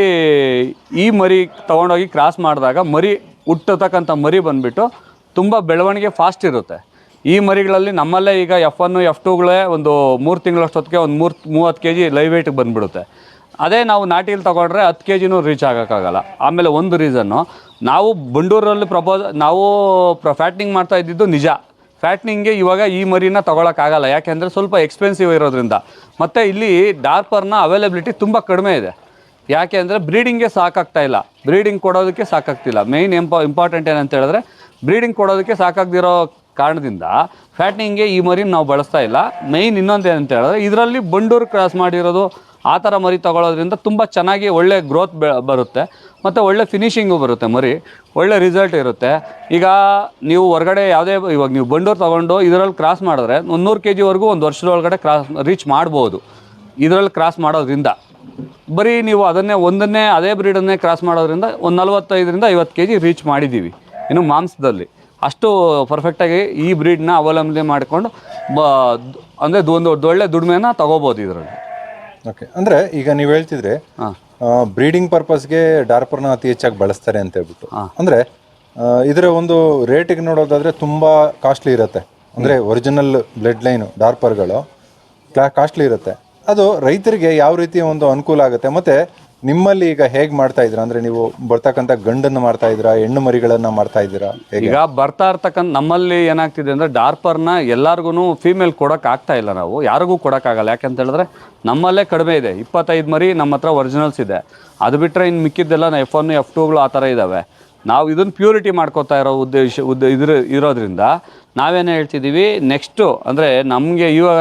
ಈ ಮರಿ ತೊಗೊಂಡೋಗಿ ಕ್ರಾಸ್ ಮಾಡಿದಾಗ ಮರಿ ಹುಟ್ಟತಕ್ಕಂಥ ಮರಿ ಬಂದುಬಿಟ್ಟು ತುಂಬ ಬೆಳವಣಿಗೆ ಫಾಸ್ಟ್ ಇರುತ್ತೆ. ಈ ಮರಿಗಳಲ್ಲಿ ನಮ್ಮಲ್ಲೇ ಈಗ ಎಫ್ ಒನ್ನು ಎಫ್ ಟೂಗಳೇ ಒಂದು ಮೂರು ತಿಂಗಳಷ್ಟೊತ್ತಿಗೆ ಒಂದು ಮೂರು, ಮೂವತ್ತು ಕೆ ಜಿ ಲೈವ್ ವೆಯ್ಟಿಗೆ ಬಂದುಬಿಡುತ್ತೆ. ಅದೇ ನಾವು ನಾಟಿಲಿ ತೊಗೊಂಡ್ರೆ ಹತ್ತು ಕೆ ಜಿನೂ ರೀಚ್ ಆಗೋಕ್ಕಾಗಲ್ಲ. ಆಮೇಲೆ ಒಂದು ರೀಸನ್ನು ನಾವು ಬಂಡೂರಲ್ಲಿ ಪ್ರಪೋಸ್ ನಾವು ಪ್ರ ಫ್ಯಾಟ್ನಿಂಗ್ ಮಾಡ್ತಾ ಇದ್ದಿದ್ದು ನಿಜ. ಫ್ಯಾಟ್ನಿಂಗ್ಗೆ ಇವಾಗ ಈ ಮರಿನ ತೊಗೊಳಕ್ಕಾಗಲ್ಲ. ಯಾಕೆಂದರೆ ಸ್ವಲ್ಪ ಎಕ್ಸ್ಪೆನ್ಸಿವ್ ಇರೋದ್ರಿಂದ. ಮತ್ತು ಇಲ್ಲಿ ಡಾರ್ಪರ್ನ ಅವೈಲಬಿಲಿಟಿ ತುಂಬ ಕಡಿಮೆ ಇದೆ. ಯಾಕೆ ಅಂದರೆ ಬ್ರೀಡಿಂಗ್ಗೆ ಸಾಕಾಗ್ತಾ ಇಲ್ಲ. ಬ್ರೀಡಿಂಗ್ ಕೊಡೋದಕ್ಕೆ ಸಾಕಾಗ್ತಿಲ್ಲ. ಮೇಯ್ನ್ ಇಂಪ ಇಂಪಾರ್ಟೆಂಟ್ ಏನಂತ ಹೇಳಿದ್ರೆ ಬ್ರೀಡಿಂಗ್ ಕೊಡೋದಕ್ಕೆ ಸಾಕಾಗ್ದಿರೋ ಕಾರಣದಿಂದ ಫ್ಯಾಟ್ನಿಂಗ್ಗೆ ಈ ಮರಿ ನಾವು ಬಳಸ್ತಾ ಇಲ್ಲ. ಮೈನ್ ಇನ್ನೊಂದು ಏನಂತ ಹೇಳಿದ್ರೆ ಇದರಲ್ಲಿ ಬಂಡೂರು ಕ್ರಾಸ್ ಮಾಡಿರೋದು ಆ ಥರ ಮರಿ ತಗೊಳ್ಳೋದ್ರಿಂದ ತುಂಬ ಚೆನ್ನಾಗಿ ಒಳ್ಳೆ ಗ್ರೋತ್ ಬರುತ್ತೆ. ಮತ್ತು ಒಳ್ಳೆ ಫಿನಿಷಿಂಗು ಬರುತ್ತೆ ಮರಿ. ಒಳ್ಳೆ ರಿಸಲ್ಟ್ ಇರುತ್ತೆ. ಈಗ ನೀವು ಹೊರಗಡೆ ಯಾವುದೇ ಇವಾಗ ನೀವು ಬಂಡೂರು ತೊಗೊಂಡು ಇದರಲ್ಲಿ ಕ್ರಾಸ್ ಮಾಡಿದ್ರೆ ಒಂದು ನೂರು ಕೆ ಜಿವರೆಗೂ ಒಂದು ವರ್ಷದೊಳಗಡೆ ಕ್ರಾಸ್ ರೀಚ್ ಮಾಡ್ಬೋದು. ಇದರಲ್ಲಿ ಕ್ರಾಸ್ ಮಾಡೋದ್ರಿಂದ. ಬರೀ ನೀವು ಅದನ್ನೇ ಒಂದನ್ನೇ, ಅದೇ ಬ್ರೀಡನ್ನೇ ಕ್ರಾಸ್ ಮಾಡೋದ್ರಿಂದ ಒಂದು ನಲ್ವತ್ತೈದರಿಂದ ಐವತ್ತು ಕೆ ಜಿ ರೀಚ್ ಮಾಡಿದ್ದೀವಿ. ಇನ್ನು ಮಾಂಸದಲ್ಲಿ. ಅಷ್ಟು ಪರ್ಫೆಕ್ಟಾಗಿ ಈ ಬ್ರೀಡ್ನ ಅವಲಂಬನೆ ಮಾಡಿಕೊಂಡು ಬ ಅಂದರೆ ಒಂದು ಒಳ್ಳೆ ದುಡಿಮೆನ ತಗೋಬೋದು ಇದರಲ್ಲಿ. ಓಕೆ ಅಂದರೆ ಈಗ ನೀವು ಹೇಳ್ತಿದ್ರೆ ಬ್ರೀಡಿಂಗ್ ಪರ್ಪಸ್ಗೆ ಡಾರ್ಪರ್ನ ಅತಿ ಹೆಚ್ಚಾಗಿ ಬಳಸ್ತಾರೆ ಅಂತ ಹೇಳ್ಬಿಟ್ಟು. ಅಂದರೆ ಇದರ ಒಂದು ರೇಟಿಗೆ ನೋಡೋದಾದರೆ ತುಂಬ ಕಾಸ್ಟ್ಲಿ ಇರುತ್ತೆ. ಅಂದರೆ ಒರಿಜಿನಲ್ ಬ್ಲಡ್ ಲೈನು ಡಾರ್ಪರ್ಗಳು ಕಾಸ್ಟ್ಲಿ ಇರುತ್ತೆ. ಅದು ರೈತರಿಗೆ ಯಾವ ರೀತಿ ಒಂದು ಅನುಕೂಲ ಆಗುತ್ತೆ? ಮತ್ತೆ ನಿಮ್ಮಲ್ಲಿ ಈಗ ಹೇಗೆ ಮಾಡ್ತಾ ಇದ್ರ ಅಂದ್ರೆ ನೀವು ಬರ್ತಕ್ಕಂತ ಗಂಡನ್ನು ಮಾಡ್ತಾ ಇದ್ದೀರಾ? ಹೆಣ್ಣು ಮರಿಗಳನ್ನ ಮಾಡ್ತಾ ಇದ್ದೀರಾ? ಈಗ ಬರ್ತಾ ಇರ್ತಕ್ಕಂಥ ನಮ್ಮಲ್ಲಿ ಏನಾಗ್ತಿದೆ ಅಂದ್ರೆ ಡಾರ್ಪರ್ನ ಎಲ್ಲಾರ್ಗು ಫೀಮೇಲ್ ಕೊಡಕ್ ಆಗ್ತಾ ಇಲ್ಲ ನಾವು. ಯಾರಿಗೂ ಕೊಡೋಕ್ಕಾಗಲ್ಲ ಯಾಕಂತ ಹೇಳಿದ್ರೆ ನಮ್ಮಲ್ಲೇ ಕಡಿಮೆ ಇದೆ. ಇಪ್ಪತ್ತೈದು ಮರಿ ನಮ್ಮ ಹತ್ರ ಒರಿಜಿನಲ್ಸ್ ಇದೆ. ಅದು ಬಿಟ್ಟರೆ ಇನ್ನು ಮಿಕ್ಕಿದ್ದೆಲ್ಲ ಎಫ್ ಒನ್ ಎಫ್ ಟೂಗಳು ಆ ಥರ ಇದ್ದಾವೆ ನಾವು ಇದನ್ನು ಪ್ಯೂರಿಟಿ ಮಾಡ್ಕೋತಾ ಇರೋ ಉದ್ದೇಶ, ಉದ್ದ, ಇದ್ರ, ಇರೋದ್ರಿಂದ ನಾವೇನು ಹೇಳ್ತಿದ್ದೀವಿ ನೆಕ್ಸ್ಟು ಅಂದರೆ ನಮಗೆ ಇವಾಗ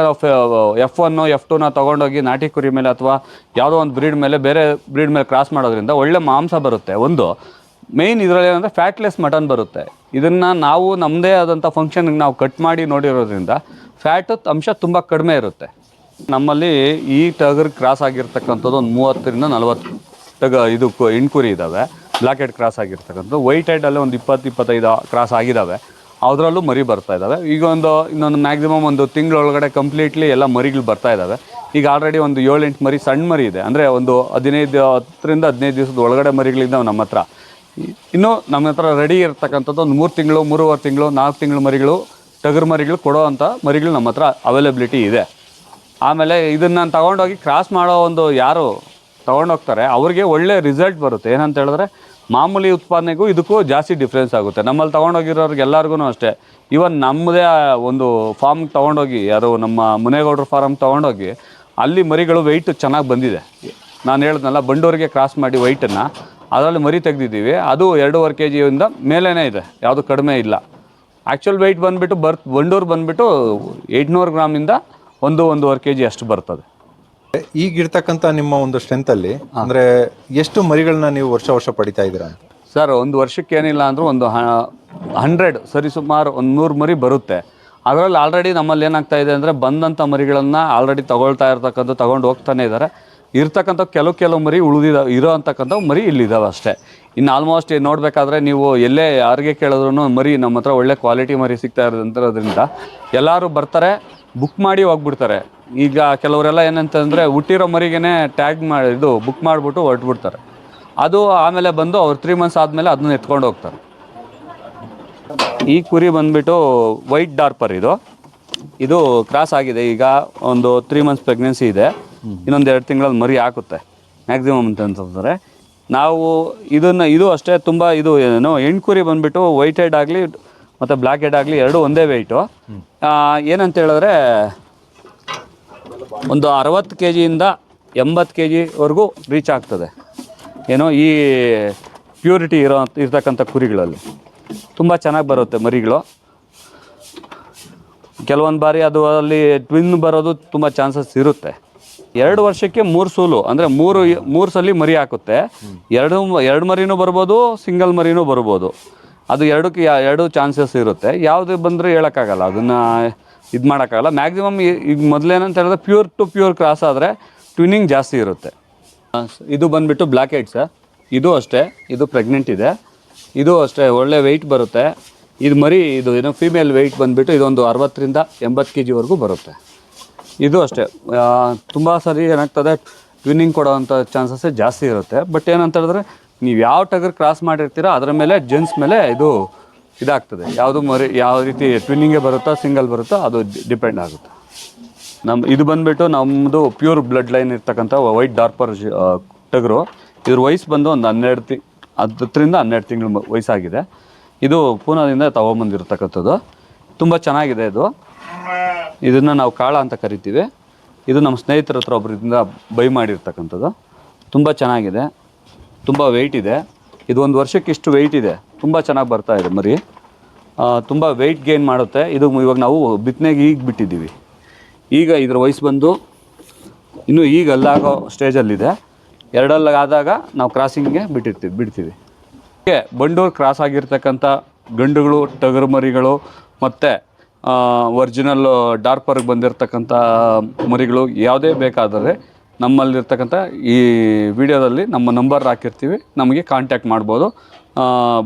ಎಫ್ ಒನ್ನು ಎಫ್ ಟೂನ ತೊಗೊಂಡೋಗಿ ನಾಟಿ ಕುರಿ ಮೇಲೆ ಅಥವಾ ಯಾವುದೋ ಒಂದು ಬ್ರೀಡ್ ಮೇಲೆ, ಬೇರೆ ಬ್ರೀಡ್ ಮೇಲೆ ಕ್ರಾಸ್ ಮಾಡೋದ್ರಿಂದ ಒಳ್ಳೆ ಮಾಂಸ ಬರುತ್ತೆ. ಒಂದು ಮೇಯ್ನ್ ಇದರಲ್ಲಿ ಏನಂದರೆ ಫ್ಯಾಟ್ಲೆಸ್ ಮಟನ್ ಬರುತ್ತೆ. ಇದನ್ನು ನಾವು ನಮ್ಮದೇ ಆದಂಥ ಫಂಕ್ಷನ್ಗೆ ನಾವು ಕಟ್ ಮಾಡಿ ನೋಡಿರೋದ್ರಿಂದ ಫ್ಯಾಟ್ ಅಂಶ ತುಂಬ ಕಡಿಮೆ ಇರುತ್ತೆ. ನಮ್ಮಲ್ಲಿ ಈ ಟಗರ್ ಕ್ರಾಸ್ ಆಗಿರ್ತಕ್ಕಂಥದ್ದು ಒಂದು ಮೂವತ್ತರಿಂದ ನಲವತ್ತು ಟಗ ಇದು ಹೆಣ್ಕುರಿ ಇದ್ದಾವೆ ಬ್ಲ್ಯಾಕ್ ಹೆಡ್ ಕ್ರಾಸ್ ಆಗಿರ್ತಕ್ಕಂಥ ವೈಟ್ ಹೆಡಲ್ಲೇ ಒಂದು ಇಪ್ಪತ್ತು, ಇಪ್ಪತ್ತೈದು ಕ್ರಾಸ್ ಆಗಿದ್ದಾವೆ ಅದರಲ್ಲೂ ಮರಿ ಬರ್ತಾ ಇದ್ದಾವೆ ಈಗ ಒಂದು, ಇನ್ನೊಂದು ಮ್ಯಾಕ್ಸಿಮಮ್ ಒಂದು ತಿಂಗಳೊಳಗಡೆ ಕಂಪ್ಲೀಟ್ಲಿ ಎಲ್ಲ ಮರಿಗಳು ಬರ್ತಾ ಇದ್ದಾವೆ ಈಗ ಆಲ್ರೆಡಿ ಒಂದು ಏಳೆಂಟು ಮರಿ ಸಣ್ಣ ಮರಿ ಇದೆ. ಅಂದರೆ ಒಂದು ಹದಿನೈದು, ಹತ್ತರಿಂದ ಹದಿನೈದು ದಿವಸದ ಒಳಗಡೆ ಮರಿಗಳಿದ್ದಾವೆ ನಮ್ಮ ಹತ್ರ. ಇನ್ನು ನಮ್ಮ ಹತ್ರ ರೆಡಿ ಇರ್ತಕ್ಕಂಥದ್ದು ಒಂದು ಮೂರು ತಿಂಗಳು, ಮೂರುವರೆ ತಿಂಗಳು, ನಾಲ್ಕು ತಿಂಗಳು ಮರಿಗಳು, ಟಗರು ಮರಿಗಳು ಕೊಡೋ ಅಂಥ ಮರಿಗಳು ನಮ್ಮ ಹತ್ರ ಅವೈಲಬಿಲಿಟಿ ಇದೆ. ಆಮೇಲೆ ಇದನ್ನು ತಗೊಂಡೋಗಿ ಕ್ರಾಸ್ ಮಾಡೋ ಒಂದು ಯಾರು ತೊಗೊಂಡೋಗ್ತಾರೆ, ಅವ್ರಿಗೆ ಒಳ್ಳೆ ರಿಸಲ್ಟ್ ಬರುತ್ತೆ. ಏನಂತ ಹೇಳಿದ್ರೆ ಮಾಮೂಲಿ ಉತ್ಪಾದನೆಗೂ ಇದಕ್ಕೂ ಜಾಸ್ತಿ ಡಿಫ್ರೆನ್ಸ್ ಆಗುತ್ತೆ. ನಮ್ಮಲ್ಲಿ ತೊಗೊಂಡೋಗಿರೋರಿಗೆ ಎಲ್ಲರಿಗೂ ಅಷ್ಟೇ. ಇವನ್ ನಮ್ಮದೇ ಒಂದು ಫಾರ್ಮ್ ತೊಗೊಂಡೋಗಿ, ಯಾರು ನಮ್ಮ ಮುನೇಗೌಡರ ಫಾರ್ಮ್ ತೊಗೊಂಡೋಗಿ, ಅಲ್ಲಿ ಮರಿಗಳು ವೆಯ್ಟ್ ಚೆನ್ನಾಗಿ ಬಂದಿದೆ. ನಾನು ಹೇಳಿದ್ನಲ್ಲ, ಬಂಡೂರಿಗೆ ಕ್ರಾಸ್ ಮಾಡಿ ವೈಟನ್ನು ಅದರಲ್ಲಿ ಮರಿ ತೆಗೆದಿದ್ದೀವಿ. ಅದು ಎರಡೂವರೆ ಕೆ ಜಿಯಿಂದ ಮೇಲೇ ಇದೆ. ಯಾವುದು ಕಡಿಮೆ ಇಲ್ಲ. ಆ್ಯಕ್ಚುಲ್ ವೆಯ್ಟ್ ಬಂದುಬಿಟ್ಟು ಬರ್ತ್ ಬಂಡೂರು ಬಂದುಬಿಟ್ಟು ಎಂಟುನೂರು ಗ್ರಾಮಿಂದ ಒಂದು, ಒಂದೂವರೆ ಕೆ ಜಿ ಅಷ್ಟು ಬರ್ತದೆ. ಈಗಿರ್ತಕ್ಕಂಥ ನಿಮ್ಮ ಒಂದು ಸ್ಟ್ರೆಂತಲ್ಲಿ ಅಂದ್ರೆ ಎಷ್ಟು ಮರಿಗಳನ್ನ ನೀವು ವರ್ಷ ವರ್ಷ ಪಡಿತಾ ಇದ್ದೀರಾ ಸರ್ ಒಂದು ವರ್ಷಕ್ಕೆ ಏನಿಲ್ಲ ಅಂದರೂ ಒಂದು ಹಂಡ್ರೆಡ್ ಸರಿಸುಮಾರು ಒಂದು ನೂರು ಮರಿ ಬರುತ್ತೆ. ಅದರಲ್ಲಿ ಆಲ್ರೆಡಿ ನಮ್ಮಲ್ಲಿ ಏನಾಗ್ತಾ ಇದೆ ಅಂದರೆ ಬಂದಂಥ ಮರಿಗಳನ್ನು ಆಲ್ರೆಡಿ ತಗೊಳ್ತಾ ಇರ್ತಕ್ಕಂಥ ತಗೊಂಡು ಹೋಗ್ತಾನೆ ಇದ್ದಾರೆ ಇರ್ತಕ್ಕಂಥ ಕೆಲವು ಕೆಲವು ಮರಿ ಉಳಿದಿದ ಇರೋ ಅಂತಕ್ಕಂಥ ಮರಿ ಇಲ್ಲಿದ್ದಾವೆ ಅಷ್ಟೇ. ಇನ್ನು ಆಲ್ಮೋಸ್ಟ್ ನೋಡಬೇಕಾದ್ರೆ ನೀವು ಎಲ್ಲೇ ಯಾರಿಗೆ ಕೇಳಿದ್ರು ಮರಿ ನಮ್ಮ ಹತ್ರ ಒಳ್ಳೆ ಕ್ವಾಲಿಟಿ ಮರಿ ಸಿಗ್ತಾ ಇರೋದ್ರಿಂದ ಎಲ್ಲರೂ ಬರ್ತಾರೆ. ಬುಕ್ ಮಾಡಿ ಹೋಗ್ಬಿಡ್ತಾರೆ. ಈಗ ಕೆಲವರೆಲ್ಲ ಏನಂತಂದರೆ ಹುಟ್ಟಿರೋ ಮರಿಗೇನೆ ಟ್ಯಾಗ್ ಮಾಡಿ ಇದು ಬುಕ್ ಮಾಡಿಬಿಟ್ಟು ಹೊರಟ್ಬಿಡ್ತಾರೆ. ಅದು ಆಮೇಲೆ ಬಂದು ಅವ್ರು ತ್ರೀ ಮಂತ್ಸ್ ಆದಮೇಲೆ ಅದನ್ನ ಎತ್ಕೊಂಡು ಹೋಗ್ತಾರೆ. ಈ ಕುರಿ ಬಂದುಬಿಟ್ಟು ವೈಟ್ ಡಾರ್ಪರ್ ಇದು. ಇದು ಕ್ರಾಸ್ ಆಗಿದೆ. ಈಗ ಒಂದು ತ್ರೀ ಮಂತ್ಸ್ ಪ್ರೆಗ್ನೆನ್ಸಿ ಇದೆ. ಇನ್ನೊಂದು ಎರಡು ತಿಂಗಳಲ್ಲಿ ಮರಿ ಹಾಕುತ್ತೆ. ಮ್ಯಾಕ್ಸಿಮಮ್ ಅಂತ ಅಂತಂದರೆ. ನಾವು ಇದನ್ನು, ಇದು ಅಷ್ಟೇ ತುಂಬ ಇದು, ಏನು ಹೆಣ್ಣು ಕುರಿ ಬಂದುಬಿಟ್ಟು ವೈಟೆಡ್ ಆಗಲಿ ಮತ್ತು ಬ್ಲ್ಯಾಕ್ ಹೆಡ್ ಆಗಲಿ ಎರಡು ಒಂದೇ ವೆಯ್ಟು ಏನಂತ ಹೇಳಿದ್ರೆ ಒಂದು ಅರವತ್ತು ಕೆ ಜಿಯಿಂದ ಎಂಬತ್ತು ಕೆ ಜಿವರೆಗೂ ರೀಚ್ ಆಗ್ತದೆ. ಏನೋ ಈ ಪ್ಯೂರಿಟಿ ಇರೋ ಇರ್ತಕ್ಕಂಥ ಕುರಿಗಳಲ್ಲಿ. ತುಂಬ ಚೆನ್ನಾಗಿ ಬರುತ್ತೆ ಮರಿಗಳು. ಕೆಲವೊಂದು ಬಾರಿ ಅದು ಅಲ್ಲಿ ಟ್ವಿನ್ ಬರೋದು ತುಂಬ ಚಾನ್ಸಸ್ ಇರುತ್ತೆ. ಎರಡು ವರ್ಷಕ್ಕೆ ಮೂರು ಸೂಲು, ಅಂದರೆ ಮೂರು ಮೂರು ಸಲ ಮರಿ ಹಾಕುತ್ತೆ. ಎರಡು ಎರಡು ಮರಿನೂ ಬರ್ಬೋದು ಸಿಂಗಲ್ ಮರಿನೂ ಬರ್ಬೋದು. ಅದು ಎರಡಕ್ಕೆ ಎರಡು ಚಾನ್ಸಸ್ ಇರುತ್ತೆ. ಯಾವುದು ಬಂದರೂ ಹೇಳೋಕ್ಕಾಗಲ್ಲ. ಅದನ್ನು ಇದು ಮಾಡೋಕ್ಕಾಗಲ್ಲ. ಮ್ಯಾಕ್ಸಿಮಮ್ ಈಗ ಮೊದಲೇನಂತ ಹೇಳಿದ್ರೆ ಪ್ಯೂರ್ ಟು ಪ್ಯೂರ್ ಕ್ರಾಸ್ ಆದರೆ ಟ್ವಿನಿಂಗ್ ಜಾಸ್ತಿ ಇರುತ್ತೆ. ಇದು ಬಂದುಬಿಟ್ಟು ಬ್ಲ್ಯಾಕ್ ಹೆಡ್ಸ ಇದು ಅಷ್ಟೇ. ಇದು ಪ್ರೆಗ್ನೆಂಟ್ ಇದೆ. ಇದು ಅಷ್ಟೇ. ಒಳ್ಳೆ ವೆಯ್ಟ್ ಬರುತ್ತೆ. ಇದು ಮರಿ, ಇದು ಏನೋ ಫೀಮೇಲ್ ವೆಯ್ಟ್ ಬಂದುಬಿಟ್ಟು ಇದೊಂದು ಅರವತ್ತರಿಂದ ಎಂಬತ್ತು ಕೆ ಜಿವರೆಗೂ ಬರುತ್ತೆ. ಇದು ಅಷ್ಟೇ. ತುಂಬ ಸರಿ ಏನಾಗ್ತದೆ? ಟ್ವಿನ್ನಿಂಗ್ ಕೊಡೋವಂಥ ಚಾನ್ಸಸ್ಸೇ ಜಾಸ್ತಿ ಇರುತ್ತೆ. ಬಟ್ ಏನಂತ ಹೇಳಿದ್ರೆ ನೀವು ಯಾವ ಟಗರ್ ಕ್ರಾಸ್ ಮಾಡಿರ್ತೀರೋ ಅದರ ಮೇಲೆ ಜೆಂಟ್ಸ್ ಮೇಲೆ ಇದು ಇದಾಗ್ತದೆ. ಯಾವುದು ಮರಿ, ಯಾವ ರೀತಿ ಟ್ವಿನ್ನಿಂಗೆ ಬರುತ್ತೋ ಸಿಂಗಲ್ ಬರುತ್ತೋ ಅದು ಡಿಪೆಂಡ್ ಆಗುತ್ತೆ. ನಮ್ಮ ಇದು ಬಂದುಬಿಟ್ಟು ನಮ್ಮದು ಪ್ಯೂರ್ ಬ್ಲಡ್ ಲೈನ್ ಇರ್ತಕ್ಕಂಥ ವೈಟ್ ಡಾರ್ಪರ್ ಟಗರು. ಇದ್ರ ವಯಸ್ಸು ಬಂದು ಒಂದು ಹನ್ನೆರಡು ತಿ, ಹತ್ತರಿಂದ ಹನ್ನೆರಡು ತಿಂಗಳು ವಯಸ್ಸಾಗಿದೆ. ಇದು ಪೂನಾದಿಂದ ತಗೊಂಬಂದಿರತಕ್ಕಂಥದ್ದು ತುಂಬ ಚೆನ್ನಾಗಿದೆ ಇದು. ಇದನ್ನು ನಾವು ಕಾಳ ಅಂತ ಕರಿತೀವಿ. ಇದು ನಮ್ಮ ಸ್ನೇಹಿತರ ಹತ್ರ ಒಬ್ಬರಿಂದ ಬೈ ಮಾಡಿರ್ತಕ್ಕಂಥದ್ದು. ತುಂಬ ಚೆನ್ನಾಗಿದೆ. ತುಂಬ ವೆಯ್ಟ್ ಇದೆ. ಇದು ಒಂದು ವರ್ಷಕ್ಕೆ ಇಷ್ಟು ವೆಯ್ಟ್ ಇದೆ. ತುಂಬ ಚೆನ್ನಾಗಿ ಬರ್ತಾ ಇದೆ ಮರಿ. ತುಂಬ ವೆಯ್ಟ್ ಗೇನ್ ಮಾಡುತ್ತೆ. ಇದು ಇವಾಗ ನಾವು ಬಿತ್ತನೆಗೆ ಈಗ ಬಿಟ್ಟಿದ್ದೀವಿ. ಈಗ ಇದ್ರ ವಯಸ್ಸು ಬಂದು ಇನ್ನೂ ಈಗ ಅಲ್ಲಾಗೋ ಸ್ಟೇಜಲ್ಲಿದೆ ಎರಡಲ್ಲಾದಾಗ ನಾವು ಕ್ರಾಸಿಂಗ್ಗೆ ಬಿಟ್ಟಿರ್ತೀವಿ ಬಿಡ್ತೀವಿ. ಹೀಗೆ ಬಂಡೂರು ಕ್ರಾಸ್ ಆಗಿರ್ತಕ್ಕಂಥ ಗಂಡುಗಳು, ಟಗರು ಮರಿಗಳು ಮತ್ತು ಒರಿಜಿನಲ್ ಡಾರ್ಪರ್ಗೆ ಬಂದಿರತಕ್ಕಂಥ ಮರಿಗಳು ಯಾವುದೇ ಬೇಕಾದರೆ ನಮ್ಮಲ್ಲಿರ್ತಕ್ಕಂಥ ಈ ವಿಡಿಯೋದಲ್ಲಿ ನಮ್ಮ ನಂಬರ್ ಹಾಕಿರ್ತೀವಿ, ನಮಗೆ ಕಾಂಟ್ಯಾಕ್ಟ್ ಮಾಡ್ಬೋದು.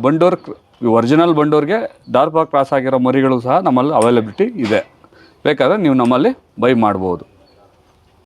ಬಂಡೋರ್ ಒರಿಜಿನಲ್ ಬಂಡೋರ್ಗೆ ಡಾರ್ಪರ್ ಕ್ರಾಸ್ ಆಗಿರೋ ಮರಿಗಳು ಸಹ ನಮ್ಮಲ್ಲಿ ಅವೈಲಬಿಲಿಟಿ ಇದೆ. ಬೇಕಾದರೆ ನೀವು ನಮ್ಮಲ್ಲಿ ಬೈ ಮಾಡ್ಬೋದು.